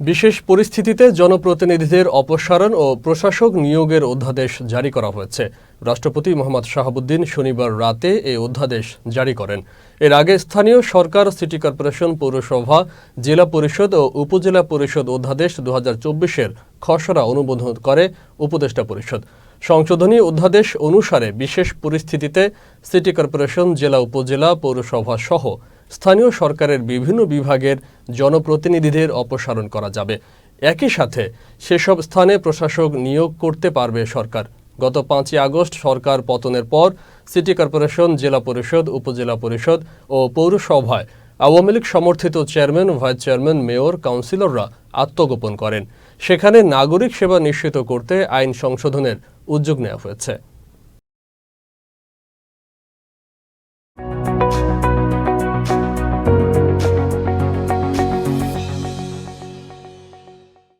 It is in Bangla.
বিশেষ পরিস্থিতিতে জনপ্রতিনিধিদের অপসারণ ও প্রশাসক নিয়োগের অধ্যাদেশ জারি করা হয়েছে। রাষ্ট্রপতি মোহাম্মদ শাহাবুদ্দিন শনিবার রাতে এই অধ্যাদেশ জারি করেন। এর আগে স্থানীয় সরকার, সিটি কর্পোরেশন, পৌরসভা, জেলা পরিষদ ও উপজেলা পরিষদ অধ্যাদেশ দু হাজার চব্বিশের খসড়া অনুমোদন করে উপদেষ্টা পরিষদ। সংশোধনী অধ্যাদেশ অনুসারে বিশেষ পরিস্থিতিতে সিটি কর্পোরেশন, জেলা উপজেলা, পৌরসভা সহ স্থানীয় সরকারের বিভিন্ন বিভাগের জনপ্রতিনিধিদের অপসারণ করা যাবে। একই সাথে সেসব স্থানে প্রশাসক নিয়োগ করতে পারবে সরকার। গত পাঁচই আগস্ট সরকার পতনের পর সিটি কর্পোরেশন, জেলা পরিষদ, উপজেলা পরিষদ ও পৌরসভায় আওয়ামী লীগ সমর্থিত চেয়ারম্যান, ভাইস চেয়ারম্যান, মেয়র, কাউন্সিলররা আত্মগোপন করেন। সেখানে নাগরিক সেবা নিশ্চিত করতে আইন সংশোধনের উদ্যোগ নেওয়া হয়েছে।